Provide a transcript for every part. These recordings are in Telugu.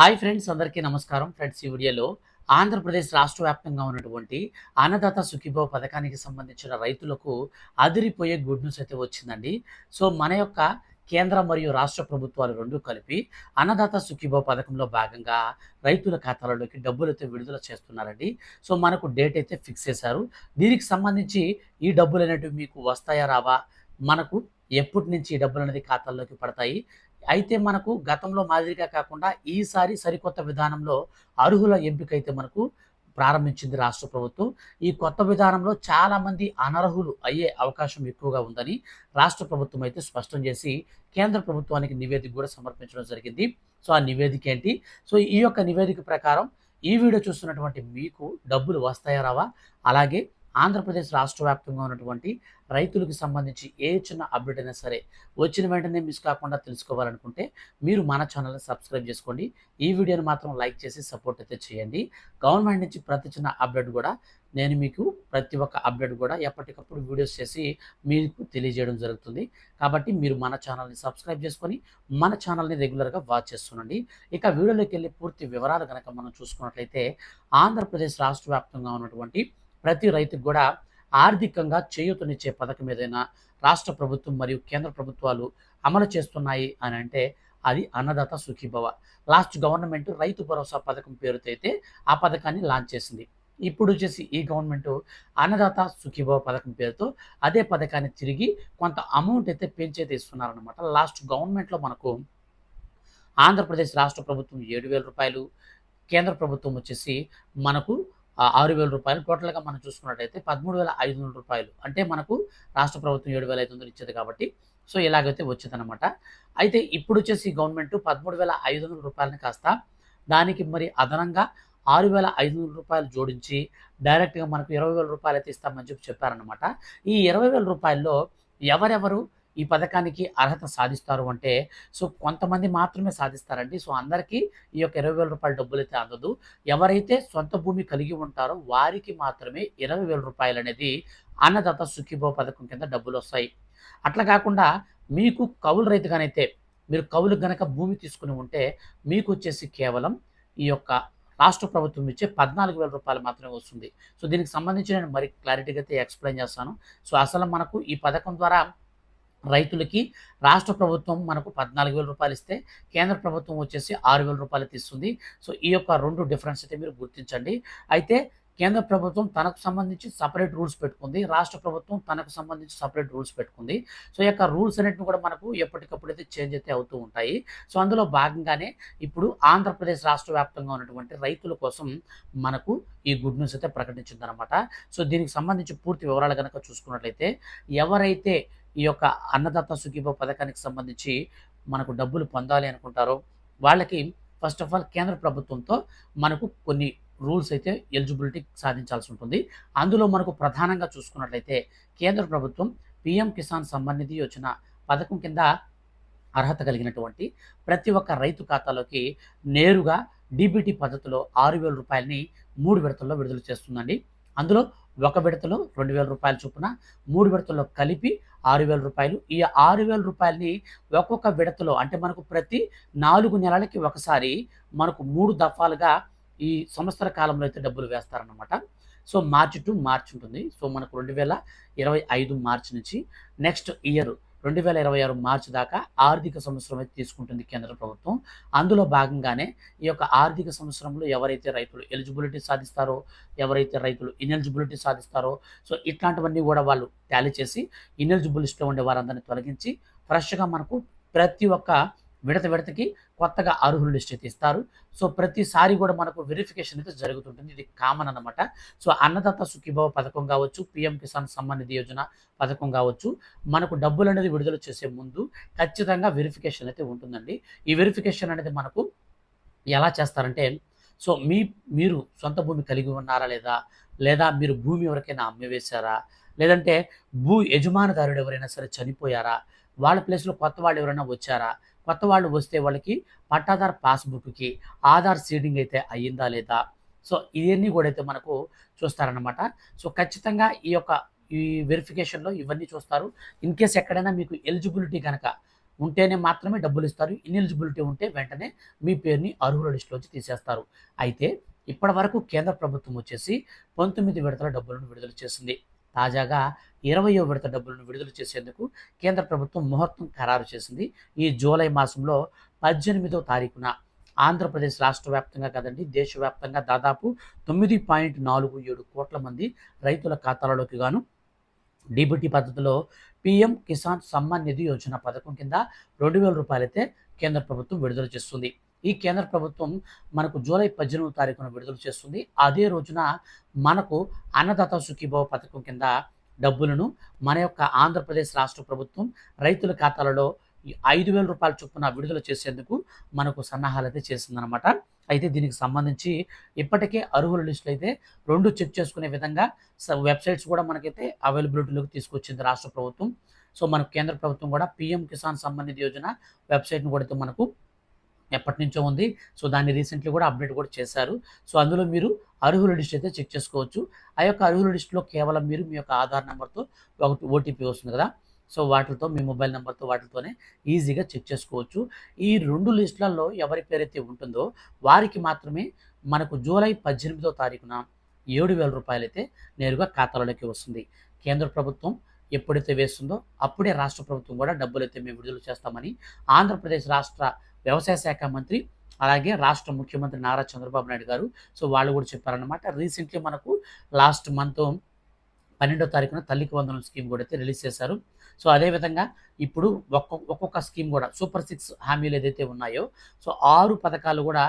హాయ్ ఫ్రెండ్స్ అందరికీ నమస్కారం. ఫ్రెండ్స్ ఈ వీడియోలో ఆంధ్రప్రదేశ్ రాష్ట్ర వ్యాప్తంగా ఉన్నటువంటి అన్నదాత సుఖీభవ పథకానికి సంబంధించిన రైతులకు అదిరిపోయే గుడ్ న్యూస్ అయితే వచ్చిందండి. సో మన యొక్క కేంద్ర మరియు రాష్ట్ర ప్రభుత్వాలు రెండు కలిపి అన్నదాత సుఖీభవ పథకంలో భాగంగా రైతుల ఖాతాలలోకి డబ్బులు అయితే విడుదల చేస్తున్నారండి. సో మనకు డేట్ అయితే ఫిక్స్ చేశారు. దీనికి సంబంధించి ఈ డబ్బులు అనేటివి మీకు వస్తాయా రావా? మనకు ఎప్పటి నుంచి ఈ డబ్బులు అనేది ఖాతాల్లోకి పడతాయి? అయితే మనకు గతంలో మాదిరిగా కాకుండా ఈసారి సరికొత్త విధానంలో అర్హుల ఎంపిక అయితే మనకు ప్రారంభించింది రాష్ట్ర ప్రభుత్వం. ఈ కొత్త విధానంలో చాలామంది అనర్హులు అయ్యే అవకాశం ఎక్కువగా ఉందని రాష్ట్ర ప్రభుత్వం అయితే స్పష్టం చేసి కేంద్ర ప్రభుత్వానికి నివేదిక కూడా సమర్పించడం జరిగింది. సో ఆ నివేదిక ఏంటి? సో ఈ యొక్క నివేదిక ప్రకారం ఈ వీడియో చూస్తున్నటువంటి మీకు డబ్బులు వస్తాయా రావా? అలాగే ఆంధ్రప్రదేశ్ రాష్ట్ర వ్యాప్తంగా ఉన్నటువంటి రైతులకు సంబంధించి ఏ చిన్న అప్డేట్ అయినా సరే వచ్చిన వెంటనే మిస్ కాకుండా తెలుసుకోవాలనుకుంటే మీరు మన ఛానల్ని సబ్స్క్రైబ్ చేసుకోండి. ఈ వీడియోని మాత్రం లైక్ చేసి సపోర్ట్ అయితే చేయండి. గవర్నమెంట్ నుంచి ప్రతి చిన్న అప్డేట్ కూడా నేను మీకు ప్రతి ఒక్క అప్డేట్ కూడా ఎప్పటికప్పుడు వీడియోస్ చేసి మీకు తెలియజేయడం జరుగుతుంది. కాబట్టి మీరు మన ఛానల్ని సబ్స్క్రైబ్ చేసుకొని మన ఛానల్ని రెగ్యులర్గా వాచ్ చేస్తుండండి. ఇక వీడియోలోకి వెళ్ళి పూర్తి వివరాలు కనుక మనం చూసుకున్నట్లయితే ఆంధ్రప్రదేశ్ రాష్ట్ర వ్యాప్తంగా ఉన్నటువంటి ప్రతి రైతుకు కూడా ఆర్థికంగా చేయూతనిచ్చే పథకం ఏదైనా రాష్ట్ర ప్రభుత్వం మరియు కేంద్ర ప్రభుత్వాలు అమలు చేస్తున్నాయి అని అంటే అది అన్నదాత సుఖీభవ. లాస్ట్ గవర్నమెంట్ రైతు భరోసా పథకం పేరుతో అయితే ఆ పథకాన్ని లాంచ్ చేసింది. ఇప్పుడు వచ్చేసి ఈ గవర్నమెంట్ అన్నదాత సుఖీభవ పథకం పేరుతో అదే పథకాన్ని తిరిగి కొంత అమౌంట్ అయితే పెంచైతే ఇస్తున్నారనమాట లాస్ట్ గవర్నమెంట్లో మనకు ఆంధ్రప్రదేశ్ రాష్ట్ర ప్రభుత్వం ఏడు వేల రూపాయలు కేంద్ర ప్రభుత్వం వచ్చేసి మనకు ఆరు వేల రూపాయలు టోటల్గా మనం చూసుకున్నట్టయితే పదమూడు వేల ఐదు వందల రూపాయలు. అంటే మనకు రాష్ట్ర ప్రభుత్వం ఏడు వేల ఐదు వందలు ఇచ్చేది కాబట్టి. సో ఇలాగైతే వచ్చేదన్నమాట. అయితే ఇప్పుడు వచ్చేసి గవర్నమెంట్ పదమూడు వేల ఐదు వందల రూపాయలని కాస్త దానికి మరి అదనంగా ఆరు వేల ఐదు వందల రూపాయలు జోడించి డైరెక్ట్గా మనకు ఇరవై వేల రూపాయలు అయితే ఇస్తామని చెప్పి చెప్పారనమాట ఈ ఇరవై వేల రూపాయల్లో ఎవరెవరు ఈ పథకానికి అర్హత సాధిస్తారు అంటే సో కొంతమంది మాత్రమే సాధిస్తారండి. సో అందరికీ ఈ యొక్క ఇరవై వేల రూపాయల డబ్బులు అయితే అందదు. ఎవరైతే సొంత భూమి కలిగి ఉంటారో వారికి మాత్రమే ఇరవై వేల రూపాయలు అనేది అన్నదాత సుఖీభో పథకం కింద డబ్బులు వస్తాయి. అట్లా కాకుండా మీకు కౌలు రైతుగానైతే మీరు కవులు గనక భూమి తీసుకుని ఉంటే మీకు వచ్చేసి కేవలం ఈ యొక్క రాష్ట్ర ప్రభుత్వం ఇచ్చే పద్నాలుగు వేల రూపాయలు మాత్రమే వస్తుంది. సో దీనికి సంబంధించి నేను మరి క్లారిటీగా అయితే ఎక్స్ప్లెయిన్ చేస్తాను. సో అసలు మనకు ఈ పథకం ద్వారా రైతులకి రాష్ట్ర ప్రభుత్వం మనకు పద్నాలుగు వేల రూపాయలు ఇస్తే కేంద్ర ప్రభుత్వం వచ్చేసి ఆరు వేల రూపాయలు తీస్తుంది. సో ఈ యొక్క రెండు డిఫరెన్స్ అయితే మీరు గుర్తించండి. అయితే కేంద్ర ప్రభుత్వం తనకు సంబంధించి సపరేట్ రూల్స్ పెట్టుకుంది. రాష్ట్ర ప్రభుత్వం తనకు సంబంధించి సపరేట్ రూల్స్ పెట్టుకుంది. సో ఈ యొక్క రూల్స్ అనేటివి కూడా మనకు ఎప్పటికప్పుడు అయితే చేంజ్ అయితే అవుతూ ఉంటాయి. సో అందులో భాగంగానే ఇప్పుడు ఆంధ్రప్రదేశ్ రాష్ట్ర వ్యాప్తంగా ఉన్నటువంటి రైతుల కోసం మనకు ఈ గుడ్ న్యూస్ అయితే ప్రకటించిందనమాట సో దీనికి సంబంధించి పూర్తి వివరాలు కనుక చూసుకున్నట్లయితే ఎవరైతే ఈ యొక్క అన్నదాత సుఖీభవ పథకానికి సంబంధించి మనకు డబ్బులు పొందాలి అనుకుంటారో వాళ్ళకి ఫస్ట్ ఆఫ్ ఆల్ కేంద్ర ప్రభుత్వంతో మనకు కొన్ని రూల్స్ అయితే ఎలిజిబిలిటీ సాధించాల్సి ఉంటుంది. అందులో మనకు ప్రధానంగా చూసుకున్నట్లయితే కేంద్ర ప్రభుత్వం పిఎం కిసాన్ సమ్మాన్ నిధి యోజన పథకం కింద అర్హత కలిగినటువంటి ప్రతి ఒక్క రైతు ఖాతాలోకి నేరుగా డీబీటీ పద్ధతిలో ఆరు వేల రూపాయలని మూడు విడతల్లో విడుదల చేస్తుందండి. అందులో ఒక విడతలో రెండు వేల రూపాయల చొప్పున మూడు విడతల్లో కలిపి ఆరు వేల రూపాయలు. ఈ ఆరు వేల రూపాయలని ఒక్కొక్క విడతలో అంటే మనకు ప్రతి నాలుగు నెలలకి ఒకసారి మనకు మూడు దఫాలుగా ఈ సంవత్సర కాలంలో అయితే డబ్బులు వేస్తారనమాట సో మార్చి టు మార్చ్ ఉంటుంది. సో మనకు రెండు వేల ఇరవై ఐదు మార్చి నుంచి నెక్స్ట్ ఇయర్ రెండు వేల ఇరవై ఆరు మార్చి దాకా ఆర్థిక సంవత్సరం అయితే తీసుకుంటుంది కేంద్ర ప్రభుత్వం. అందులో భాగంగానే ఈ యొక్క ఆర్థిక సంవత్సరంలో ఎవరైతే రైతులు ఎలిజిబిలిటీ సాధిస్తారో ఎవరైతే రైతులు ఇనెలిజిబిలిటీ సాధిస్తారో సో ఇట్లాంటివన్నీ కూడా వాళ్ళు టాలీ చేసి ఇనెలిజిబుల్ లిస్ట్లో ఉండే వారందరినీ తొలగించి ఫ్రెష్గా మనకు ప్రతి ఒక్క విడత విడతకి కొత్తగా అర్హుల లిస్ట్ అయితే ఇస్తారు. సో ప్రతిసారి కూడా మనకు వెరిఫికేషన్ అయితే జరుగుతుంటుంది. ఇది కామన్ అన్నమాట. సో అన్నదాత సుఖీభవ పథకం కావచ్చు పిఎం కిసాన్ సమ్మాన్ నిధి యోజన పథకం కావచ్చు మనకు డబ్బులు అనేది విడుదల చేసే ముందు ఖచ్చితంగా వెరిఫికేషన్ అయితే ఉంటుందండి. ఈ వెరిఫికేషన్ అనేది మనకు ఎలా చేస్తారంటే సో మీ మీరు సొంత భూమి కలిగి ఉన్నారా లేదా? లేదా మీరు భూమి ఎవరికైనా అమ్మివేశారా? లేదంటే భూ యజమానదారుడు ఎవరైనా సరే చనిపోయారా? వాళ్ళ ప్లేస్లో కొత్త వాళ్ళు ఎవరైనా వచ్చారా? కొత్త వాళ్ళు వస్తే వాళ్ళకి పట్టాదార్ పాస్బుక్కి ఆధార్ సీడింగ్ అయితే అయ్యిందా లేదా? సో ఇవన్నీ కూడా అయితే మనకు చూస్తారనమాట సో ఖచ్చితంగా ఈ యొక్క ఈ వెరిఫికేషన్లో ఇవన్నీ చూస్తారు. ఇన్ కేస్ ఎక్కడైనా మీకు ఎలిజిబిలిటీ కనుక ఉంటేనే మాత్రమే డబ్బులు ఇస్తారు. ఇన్ఎలిజిబిలిటీ ఉంటే వెంటనే మీ పేరుని అర్హుల లిస్టులోంచి తీసేస్తారు. అయితే ఇప్పటి వరకు కేంద్ర ప్రభుత్వం వచ్చేసి పంతొమ్మిది విడతల డబ్బులను విడుదల చేసింది. తాజాగా ఇరవయో విడత డబ్బులను విడుదల చేసేందుకు కేంద్ర ప్రభుత్వం ముహూర్తం ఖరారు చేసింది. ఈ జూలై మాసంలో పద్దెనిమిదో తారీఖున ఆంధ్రప్రదేశ్ రాష్ట్ర వ్యాప్తంగా కదండి దేశవ్యాప్తంగా దాదాపు తొమ్మిది పాయింట్ నాలుగు ఏడు కోట్ల మంది రైతుల ఖాతాలలోకి గాను డీబీటీ పద్ధతిలో పీఎం కిసాన్ సమ్మాన్ నిధి యోజన పథకం కింద రెండు వేల రూపాయలైతే కేంద్ర ప్రభుత్వం విడుదల చేస్తుంది. ఈ కేంద్ర ప్రభుత్వం మనకు జూలై పద్దెనిమిది తారీఖున విడుదల చేస్తుంది. అదే రోజున మనకు అన్నదాత సుఖీభావ పథకం కింద డబ్బులను మన యొక్క ఆంధ్రప్రదేశ్ రాష్ట్ర ప్రభుత్వం రైతుల ఖాతాలలో ఐదు వేల రూపాయల చొప్పున విడుదల చేసేందుకు మనకు సన్నాహాలు అయితే చేసిందనమాట అయితే దీనికి సంబంధించి ఇప్పటికే అర్హుల లిస్టులు అయితే రెండు చెక్ చేసుకునే విధంగా వెబ్సైట్స్ కూడా మనకైతే అవైలబిలిటీలోకి తీసుకొచ్చింది రాష్ట్ర ప్రభుత్వం. సో మనకు కేంద్ర ప్రభుత్వం కూడా పిఎం కిసాన్ సంబంధిత యోజన వెబ్సైట్ను కూడా మనకు ఎప్పటి నుంచో ఉంది. సో దాన్ని రీసెంట్లీ కూడా అప్డేట్ కూడా చేశారు. సో అందులో మీరు అర్హుల లిస్ట్ అయితే చెక్ చేసుకోవచ్చు. ఆ యొక్క అర్హుల లిస్టులో కేవలం మీరు మీ యొక్క ఆధార్ నెంబర్తో ఒకటి ఓటీపీ వస్తుంది కదా. సో వాటితో మీ మొబైల్ నెంబర్తో వాటితోనే ఈజీగా చెక్ చేసుకోవచ్చు. ఈ రెండు లిస్టులలో ఎవరి పేరైతే ఉంటుందో వారికి మాత్రమే మనకు జూలై పద్దెనిమిదో తారీఖున ఏడు వేల రూపాయలు అయితే నేరుగా ఖాతాలోకి వస్తుంది. కేంద్ర ప్రభుత్వం ఎప్పుడైతే వేస్తుందో అప్పుడే రాష్ట్ర ప్రభుత్వం కూడా డబ్బులు అయితే మేము విడుదల చేస్తామని ఆంధ్రప్రదేశ్ రాష్ట్ర వ్యవసాయ శాఖ మంత్రి అలాగే రాష్ట్ర ముఖ్యమంత్రి నారా చంద్రబాబు నాయుడు గారు. సో వాళ్ళు కూడా చెప్పారనమాట రీసెంట్లీ మనకు లాస్ట్ మంత్ పన్నెండో తారీఖున తల్లికి వందనం స్కీమ్ కూడా అయితే రిలీజ్ చేశారు. సో అదేవిధంగా ఇప్పుడు ఒక్కొక్క ఒక్కొక్క స్కీమ్ కూడా సూపర్ సిక్స్ హామీలు ఏదైతే ఉన్నాయో సో ఆరు పథకాలు కూడా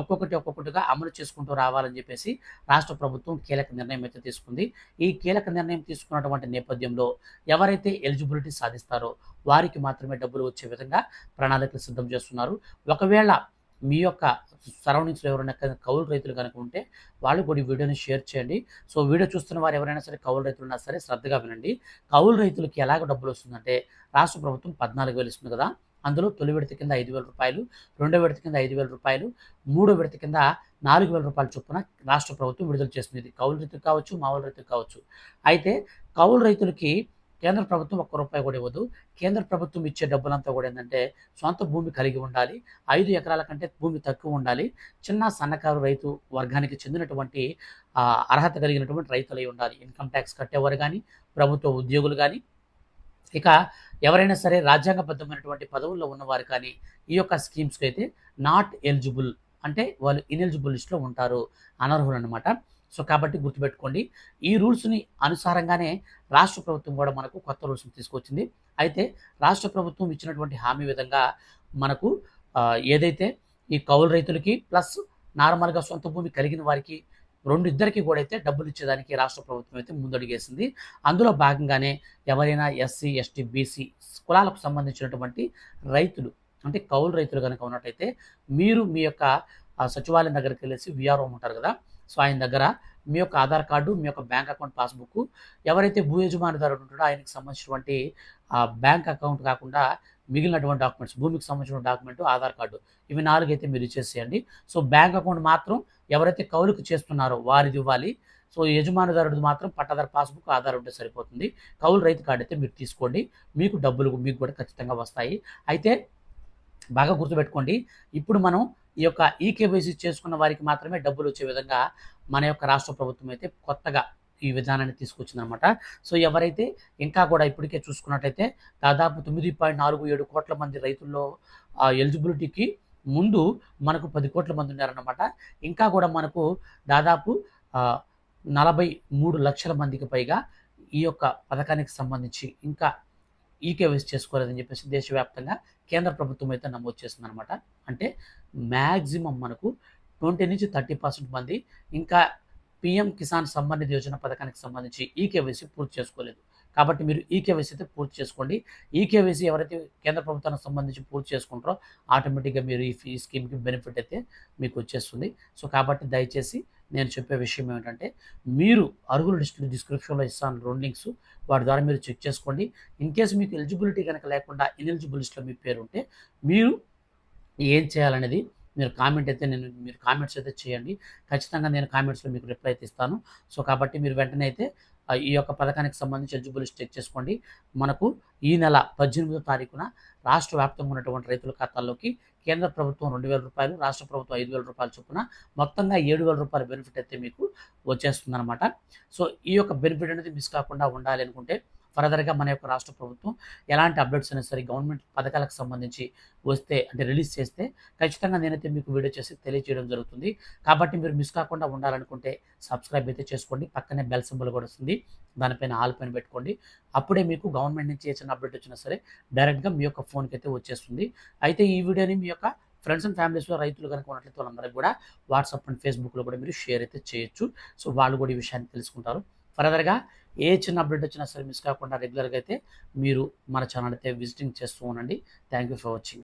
ఒక్కొక్కటి ఒక్కొక్కటిగా అమలు చేసుకుంటూ రావాలని చెప్పేసి రాష్ట్ర ప్రభుత్వం కీలక నిర్ణయం అయితే తీసుకుంది. ఈ కీలక నిర్ణయం తీసుకున్నటువంటి నేపథ్యంలో ఎవరైతే ఎలిజిబిలిటీ సాధిస్తారో వారికి మాత్రమే డబ్బులు వచ్చే విధంగా ప్రణాళికలు సిద్ధం చేస్తున్నారు. ఒకవేళ మీ యొక్క సరౌండింగ్స్లో ఎవరైనా కౌలు రైతులు కనుక ఉంటే వాళ్ళు కూడా ఈ వీడియోని షేర్ చేయండి. సో వీడియో చూస్తున్న వారు ఎవరైనా సరే కౌలు రైతులు ఉన్నా సరే శ్రద్ధగా వినండి. కౌలు రైతులకి ఎలాగ డబ్బులు వస్తుందంటే రాష్ట్ర ప్రభుత్వం పద్నాలుగు వేలు ఇస్తుంది కదా అందులో తొలి విడత కింద ఐదు వేల రూపాయలు రెండో విడత కింద ఐదు వేల రూపాయలు మూడో విడత కింద నాలుగు వేల రూపాయల చొప్పున రాష్ట్ర ప్రభుత్వం విడుదల చేస్తుంది కౌలు రైతులు కావచ్చు మామూలు రైతులు కావచ్చు. అయితే కౌలు రైతులకి కేంద్ర ప్రభుత్వం ఒక్క రూపాయి కూడా ఇవ్వదు. కేంద్ర ప్రభుత్వం ఇచ్చే డబ్బులంతా కూడా ఏంటంటే సొంత భూమి కలిగి ఉండాలి. ఐదు ఎకరాల కంటే భూమి తక్కువ ఉండాలి. చిన్న సన్నకారు రైతు వర్గానికి చెందినటువంటి అర్హత కలిగినటువంటి రైతులై ఉండాలి. ఇన్కమ్ ట్యాక్స్ కట్టేవారు కానీ ప్రభుత్వ ఉద్యోగులు కానీ ఇక ఎవరైనా సరే రాజ్యాంగబద్ధమైనటువంటి పదవుల్లో ఉన్నవారు కానీ ఈ యొక్క స్కీమ్స్కి అయితే నాట్ ఎలిజిబుల్ అంటే వాళ్ళు ఇన్ఎలిజిబుల్ లిస్ట్లో ఉంటారు అనర్హులు అనమాట సో కాబట్టి గుర్తుపెట్టుకోండి. ఈ రూల్స్ని అనుసారంగానే రాష్ట్ర ప్రభుత్వం కూడా మనకు కొత్త రూల్స్ని తీసుకొచ్చింది. అయితే రాష్ట్ర ప్రభుత్వం ఇచ్చినటువంటి హామీ విధంగా మనకు ఏదైతే ఈ కౌలు రైతులకి ప్లస్ నార్మల్గా సొంత భూమి కలిగిన వారికి రెండు ఇద్దరికి కూడా అయితే డబ్బులు ఇచ్చేదానికి రాష్ట్ర ప్రభుత్వం అయితే ముందడుగేసింది. అందులో భాగంగానే ఎవరైనా ఎస్సీ ఎస్టీ బీసీ కులాలకు సంబంధించినటువంటి రైతులు అంటే కౌలు రైతులు కనుక ఉన్నట్టయితే మీరు మీ యొక్క సచివాలయం దగ్గరికి వెళ్ళేసి విఆర్ఓ ఉంటారు కదా సో ఆయన దగ్గర మీ యొక్క ఆధార్ కార్డు మీ యొక్క బ్యాంక్ అకౌంట్ పాస్బుక్ ఎవరైతే భూ యజమానిదారుడు ఉంటాడో ఆయనకి సంబంధించినటువంటి ఆ బ్యాంక్ అకౌంట్ కాకుండా మిగిలినటువంటి డాక్యుమెంట్స్ భూమికి సంబంధించిన డాక్యుమెంట్ ఆధార్ కార్డు ఇవి నాలుగు అయితే మీరు ఇచ్చేసేయండి. సో బ్యాంక్ అకౌంట్ మాత్రం ఎవరైతే కౌలుకు చేస్తున్నారో వారిది ఇవ్వాలి. సో యజమానిదారుడు మాత్రం పట్టాదారు పాస్బుక్ ఆధార్ ఉంటే సరిపోతుంది. కౌలు రైతు కార్డు అయితే మీరు తీసుకోండి. మీకు డబ్బులు మీకు కూడా ఖచ్చితంగా వస్తాయి. అయితే బాగా గుర్తుపెట్టుకోండి. ఇప్పుడు మనం ఈ యొక్క ఈకేవైసీ చేసుకున్న వారికి మాత్రమే డబ్బులు వచ్చే విధంగా మన యొక్క రాష్ట్ర ప్రభుత్వం అయితే కొత్తగా ఈ విధానాన్ని తీసుకొచ్చిందనమాట సో ఎవరైతే ఇంకా కూడా ఇప్పటికే చూసుకున్నట్టయితే దాదాపు తొమ్మిది పాయింట్ నాలుగు ఏడు కోట్ల మంది రైతుల్లో ఎలిజిబిలిటీకి ముందు మనకు పది కోట్ల మంది ఉన్నారన్నమాట. ఇంకా కూడా మనకు దాదాపు నలభై మూడు లక్షల మందికి పైగా ఈ యొక్క పథకానికి సంబంధించి ఇంకా ఈకేవైసీ చేసుకోలేదని చెప్పేసి దేశవ్యాప్తంగా కేంద్ర ప్రభుత్వం అయితే నమోదు చేస్తుందన్నమాట. అంటే మ్యాక్సిమం మనకు ట్వంటీ నుంచి థర్టీ పర్సెంట్ మంది ఇంకా పిఎం కిసాన్ సంబంధిత యోజన పథకానికి సంబంధించి ఈకేవైసీ పూర్తి చేసుకోలేదు. కాబట్టి మీరు ఈకేవైసీ అయితే పూర్తి చేసుకోండి. ఈకేవైసీ ఎవరైతే కేంద్ర ప్రభుత్వానికి సంబంధించి పూర్తి చేసుకుంటారో ఆటోమేటిక్గా మీరు ఈ ఈ స్కీమ్కి బెనిఫిట్ అయితే మీకు వచ్చేస్తుంది. సో కాబట్టి దయచేసి నేను చెప్పే విషయం ఏమిటంటే మీరు అరుగుల డిస్ట్రిక్ట్ డిస్క్రిప్షన్లో ఇస్తాను రెండు లింక్స్ వాటి ద్వారా మీరు చెక్ చేసుకోండి. ఇన్ కేసు మీకు ఎలిజిబిలిటీ కనుక లేకుండా ఇన్ఎలిజిబుల్ లిస్ట్లో మీ పేరు ఉంటే మీరు ఏం చేయాలనేది మీరు కామెంట్ అయితే నేను మీరు కామెంట్స్ అయితే చేయండి. ఖచ్చితంగా నేను కామెంట్స్లో మీకు రిప్లై అయితే ఇస్తాను. సో కాబట్టి మీరు వెంటనే అయితే ఈ యొక్క పథకానికి సంబంధించి ఎలిజిబుల్ చెక్ చేసుకోండి. మనకు ఈ నెల పద్దెనిమిదో తారీఖున రాష్ట్ర వ్యాప్తంగా ఉన్నటువంటి రైతుల ఖాతాల్లోకి కేంద్ర ప్రభుత్వం రెండు వేల రూపాయలు రాష్ట్ర ప్రభుత్వం ఐదు వేల రూపాయలు చొప్పున మొత్తంగా ఏడు వేల రూపాయల బెనిఫిట్ అయితే మీకు వచ్చేస్తుందన్నమాట. సో ఈ యొక్క బెనిఫిట్ అనేది మిస్ కాకుండా ఉండాలి అనుకుంటే ఫర్దర్గా మన యొక్క రాష్ట్ర ప్రభుత్వం ఎలాంటి అప్డేట్స్ అయినా సరే గవర్నమెంట్ పథకాలకు సంబంధించి వస్తే అంటే రిలీజ్ చేస్తే ఖచ్చితంగా నేనైతే మీకు వీడియో చేసి తెలియజేయడం జరుగుతుంది. కాబట్టి మీరు మిస్ కాకుండా ఉండాలనుకుంటే సబ్స్క్రైబ్ అయితే చేసుకోండి. పక్కనే బెల్ సింబల్ కూడా వస్తుంది. దానిపైన ఆల్ పైన పెట్టుకోండి. అప్పుడే మీకు గవర్నమెంట్ నుంచి ఏ చిన్న అప్డేట్ వచ్చినా సరే డైరెక్ట్గా మీ యొక్క ఫోన్కి అయితే వచ్చేస్తుంది. అయితే ఈ వీడియోని మీ యొక్క ఫ్రెండ్స్ అండ్ ఫ్యామిలీస్లో రైతులు కనుక ఉన్నట్లయితే వాళ్ళందరికీ కూడా వాట్సాప్ అండ్ ఫేస్బుక్లో కూడా మీరు షేర్ అయితే చేయొచ్చు. సో వాళ్ళు కూడా ఈ విషయాన్ని తెలుసుకుంటారు. ఫర్దర్గా ఏ చిన్న అప్డేట్ వచ్చినా సరే మిస్ కాకుండా రెగ్యులర్గా అయితే మీరు మన ఛానల్ అయితే విజిటింగ్ చేస్తూ ఉండండి. Thank you for watching